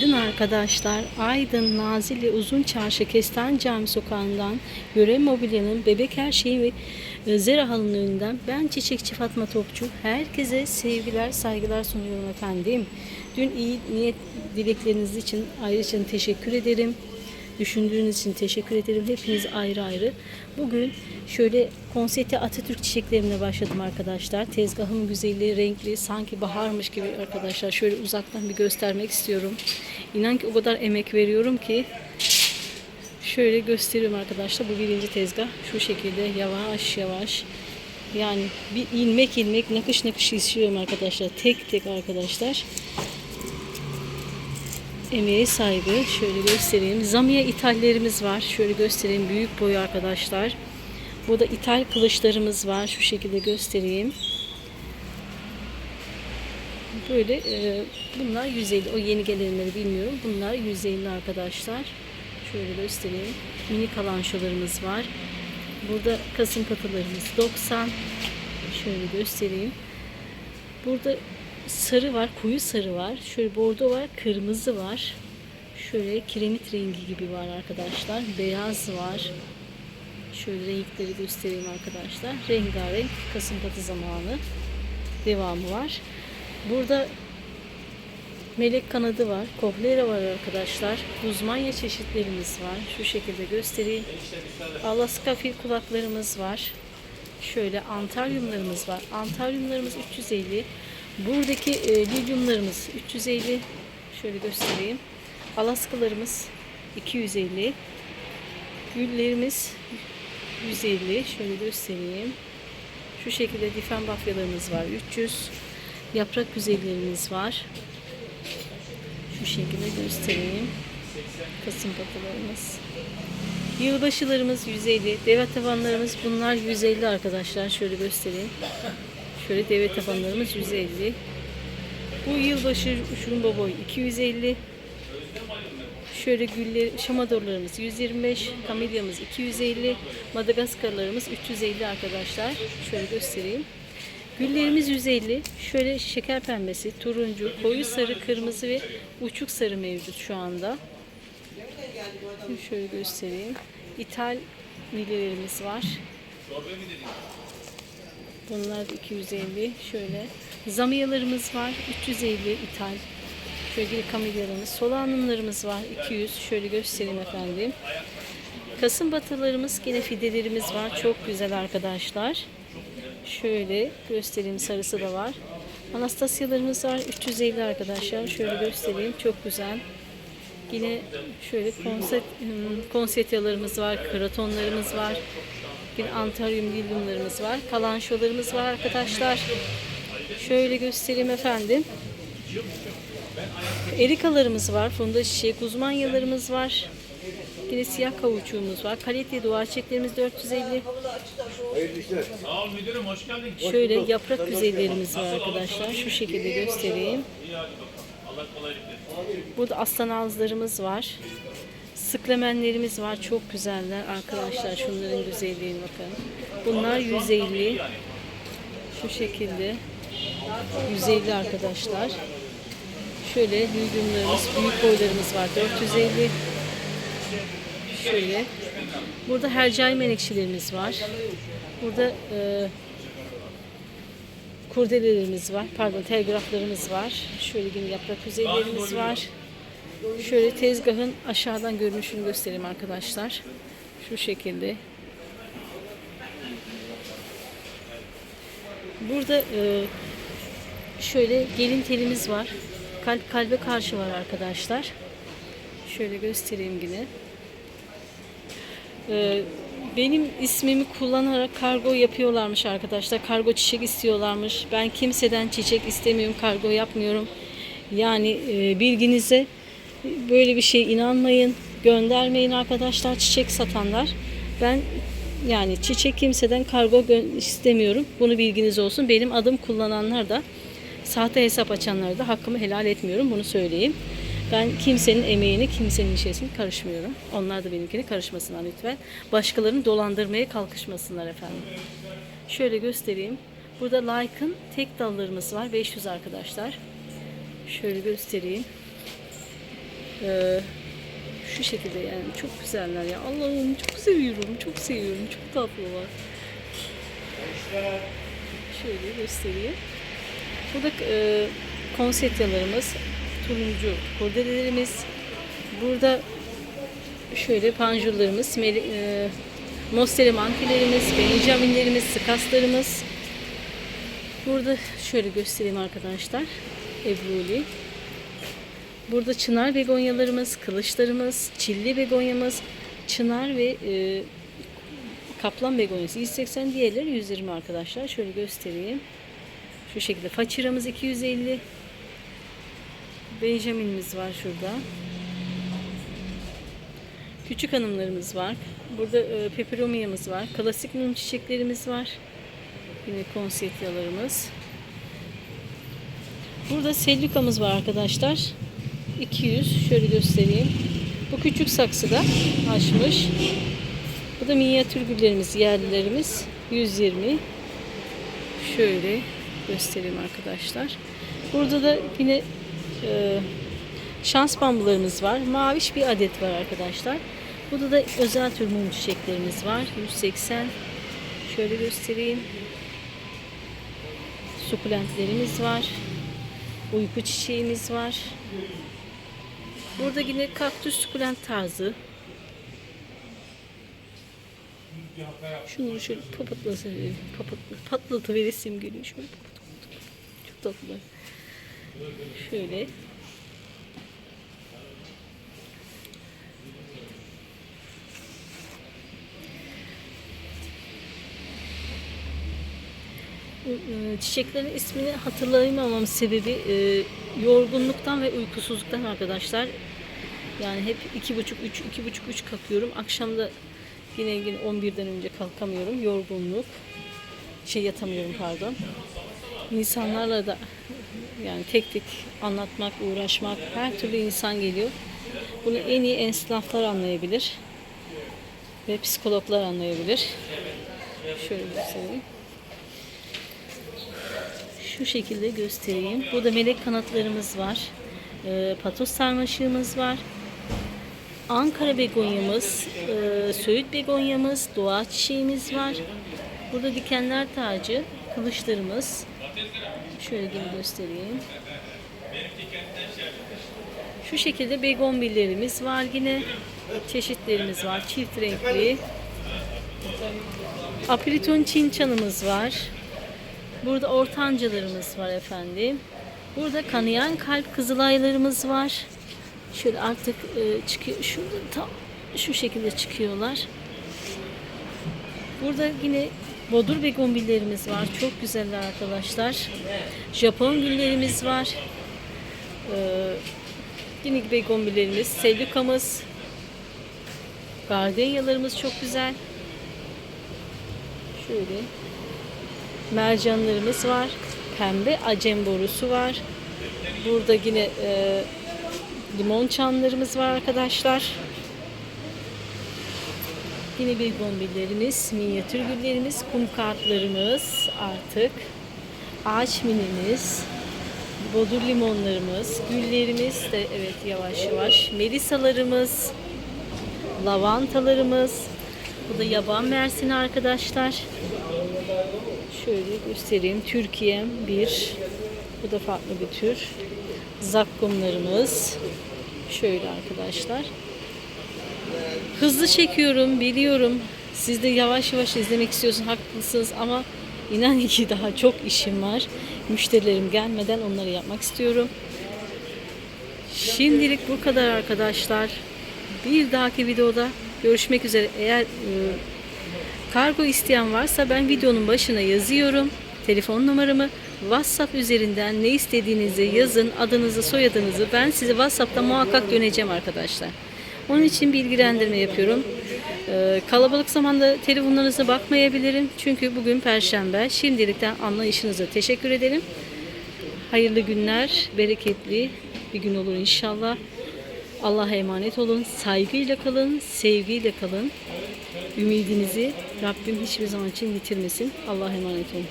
Günaydın arkadaşlar. Aydın, Nazilli, Uzun Çarşı, Kestane Cami sokağından Görev Mobilya'nın Bebek Her Şeyi ve e, Zera Halı'nın önünden ben Çiçekçi Fatma Topçu. Herkese sevgiler, saygılar sunuyorum efendim. Dün iyi niyet dilekleriniz için ayrıca teşekkür ederim. Düşündüğünüz için teşekkür ederim. Hepiniz ayrı ayrı. Bugün şöyle konsepti Atatürk çiçeklerine başladım arkadaşlar. Tezgahım güzelliği, renkli, sanki baharmış gibi arkadaşlar. Şöyle uzaktan bir göstermek istiyorum. İnan ki o kadar emek veriyorum ki şöyle gösteriyorum arkadaşlar. Bu birinci tezgah. Şu şekilde yavaş yavaş yani bir ilmek ilmek nakış nakış işliyorum arkadaşlar. Tek tek arkadaşlar emeğe saygı. Şöyle göstereyim. Zamiye ithallerimiz var. Şöyle göstereyim. Büyük boy arkadaşlar. Burada ithal kılıçlarımız var. Şu şekilde göstereyim. Böyle e, bunlar 150. O yeni gelenleri bilmiyorum. Bunlar 150 arkadaşlar. Şöyle göstereyim. Mini kalançolarımız var. Burada kasım katılarımız 90. Şöyle göstereyim. Burada sarı var, koyu sarı var. Şöyle bordo var, kırmızı var. Şöyle kiremit rengi gibi var arkadaşlar. Beyaz var. Şöyle renkleri göstereyim arkadaşlar. Rengarenk Kasım patı zamanı devamı var. Burada melek kanadı var. Kohlera var arkadaşlar. Uzmanya çeşitlerimiz var. Şu şekilde göstereyim. Alaska fil kulaklarımız var. Şöyle antaryumlarımız var. Antaryumlarımız 350. Buradaki e, lilyumlarımız 350. Şöyle göstereyim. Alaskalarımız 250. Güllerimiz 150. Şöyle göstereyim. Şu şekilde difen bafyalarımız var. 300. Yaprak güzellerimiz var. Şu şekilde göstereyim. Kasım patılarımız. Yılbaşılarımız 150. Deve tavanlarımız bunlar 150 arkadaşlar. Şöyle göstereyim. Şöyle deve tabanlarımız 150. Bu yılbaşı şurumba boy 250. Şöyle güller, şamadorlarımız 125, kamilyamız 250, madagaskarlarımız 350 arkadaşlar. Şöyle göstereyim. Güllerimiz 150. Şöyle şeker pembesi, turuncu, koyu sarı, kırmızı ve uçuk sarı mevcut şu anda. Şöyle göstereyim. İthal millilerimiz var. Bunlar 250. Şöyle. Zamiyalarımız var. 350 ithal. Şöyle kamelyalarımız. Solanumlarımız var. 200. Şöyle göstereyim efendim. Kasım batılarımız yine fidelerimiz var. Çok güzel arkadaşlar. Şöyle göstereyim. Sarısı da var. Anastasyalarımız var. 350 arkadaşlar. Şöyle göstereyim. Çok güzel. Yine şöyle konset, konsetyalarımız var. Kratonlarımız var. Bir antaryum lilyumlarımız var. Kalanşolarımız var arkadaşlar. Şöyle göstereyim efendim. Erikalarımız var. Funda çiçek uzmanyalarımız var. Yine siyah kavuçuğumuz var. Kalite duvar çiçeklerimiz 450. Sağ ol müdürüm hoş geldin. Şöyle yaprak güzellerimiz var arkadaşlar. Şu şekilde göstereyim. Burada aslan ağızlarımız var. Sıklemenlerimiz var. Çok güzeller arkadaşlar. Şunların güzelliğine bakın. Bunlar 150. Şu şekilde. 150 arkadaşlar. Şöyle düğümlerimiz, büyük boylarımız var. 450. Şöyle. Burada hercai menekşelerimiz var. Burada e, kurdelelerimiz var. Pardon telgraflarımız var. Şöyle yine yaprak yüzeylerimiz var. Şöyle tezgahın aşağıdan görünüşünü göstereyim arkadaşlar. Şu şekilde. Burada e, şöyle gelin telimiz var. Kalp kalbe karşı var arkadaşlar. Şöyle göstereyim yine. E, benim ismimi kullanarak kargo yapıyorlarmış arkadaşlar. Kargo çiçek istiyorlarmış. Ben kimseden çiçek istemiyorum, kargo yapmıyorum. Yani e, bilginize böyle bir şey inanmayın, göndermeyin arkadaşlar çiçek satanlar. Ben yani çiçek kimseden kargo istemiyorum. Bunu bilginiz olsun. Benim adım kullananlar da sahte hesap açanlara da hakkımı helal etmiyorum. Bunu söyleyeyim. Ben kimsenin emeğini, kimsenin işesini karışmıyorum. Onlar da benimkini karışmasınlar lütfen. Başkalarını dolandırmaya kalkışmasınlar efendim. Şöyle göstereyim. Burada like'ın tek dallarımız var. 500 arkadaşlar. Şöyle göstereyim. Ee, şu şekilde yani çok güzeller ya. Allah'ım çok seviyorum, çok seviyorum. Çok tatlılar. Şöyle göstereyim. Burada e, konsetyalarımız, turuncu kurdelelerimiz. Burada şöyle panjurlarımız, e, mosteri mankilerimiz, benjaminlerimiz, skaslarımız. Burada şöyle göstereyim arkadaşlar. Ebruli. Burada çınar begonyalarımız, kılıçlarımız, çilli begonyamız, çınar ve e, kaplan begonyası 180 diğerleri 120 arkadaşlar. Şöyle göstereyim. Şu şekilde façiramız 250. Benjamin'imiz var şurada. Küçük hanımlarımız var. Burada e, peperomiyamız var. Klasik mum çiçeklerimiz var. Yine konseytyalarımız. Burada sellukamız var arkadaşlar. 200. Şöyle göstereyim. Bu küçük saksıda açmış. Bu da minyatür güllerimiz, yerlilerimiz. 120. Şöyle göstereyim arkadaşlar. Burada da yine e, şans bambularımız var. Maviş bir adet var arkadaşlar. Burada da özel tür mum çiçeklerimiz var. 180. Şöyle göstereyim. Sukulentlerimiz var. Uyku çiçeğimiz var. Burada yine kaktüs sukulent tarzı. Şunu şöyle papatlasa papatla, patlatı veresim geliyor. Şöyle papat- Çok tatlı. Şöyle. E, Çiçeklerin ismini hatırlayamamam sebebi e, yorgunluktan ve uykusuzluktan arkadaşlar. Yani hep iki buçuk üç, iki buçuk üç kalkıyorum. Akşamda yine yine 11'den önce kalkamıyorum. Yorgunluk. Şey yatamıyorum pardon. İnsanlarla da yani tek tek anlatmak, uğraşmak, her türlü insan geliyor. Bunu en iyi esnaflar anlayabilir. Ve psikologlar anlayabilir. Şöyle göstereyim. Şu şekilde göstereyim. Burada melek kanatlarımız var. Ee, patos sarmaşığımız var. Ankara begonyamız, e, Söğüt begonyamız, doğa çiçeğimiz var. Burada dikenler tacı, kılıçlarımız. Şöyle de göstereyim. Şu şekilde begonbillerimiz var yine. Çeşitlerimiz var. Çift renkli. Apiliton çinçanımız var. Burada ortancalarımız var efendim. Burada kanayan kalp kızılaylarımız var. Şöyle artık e, çıkıyor. Şurada tam şu şekilde çıkıyorlar. Burada yine bodur begonbillerimiz var. Çok güzeller arkadaşlar. Japon güllerimiz var. Ee, yine begonbillerimiz, selükamız, gardenyalarımız çok güzel. Şöyle mercanlarımız var. Pembe acem borusu var. Burada yine e, limon çamlarımız var arkadaşlar. Yine bir bombillerimiz, minyatür güllerimiz, kum kartlarımız artık. Ağaç minimiz, bodur limonlarımız, güllerimiz de evet yavaş yavaş. Melisalarımız, lavantalarımız. Bu da yaban mersini arkadaşlar. Şöyle göstereyim. Türkiye bir. Bu da farklı bir tür. Zakkumlarımız. Şöyle arkadaşlar. Hızlı çekiyorum biliyorum. Siz de yavaş yavaş izlemek istiyorsunuz haklısınız ama inan ki daha çok işim var. Müşterilerim gelmeden onları yapmak istiyorum. Şimdilik bu kadar arkadaşlar. Bir dahaki videoda görüşmek üzere. Eğer e, kargo isteyen varsa ben videonun başına yazıyorum. Telefon numaramı WhatsApp üzerinden ne istediğinizi yazın, adınızı, soyadınızı. Ben size WhatsApp'ta muhakkak döneceğim arkadaşlar. Onun için bilgilendirme yapıyorum. Ee, kalabalık zamanda telefonlarınıza bakmayabilirim. Çünkü bugün Perşembe. Şimdilikten anlayışınıza teşekkür ederim. Hayırlı günler, bereketli bir gün olur inşallah. Allah'a emanet olun. Saygıyla kalın, sevgiyle kalın. Ümidinizi Rabbim hiçbir zaman için yitirmesin. Allah'a emanet olun.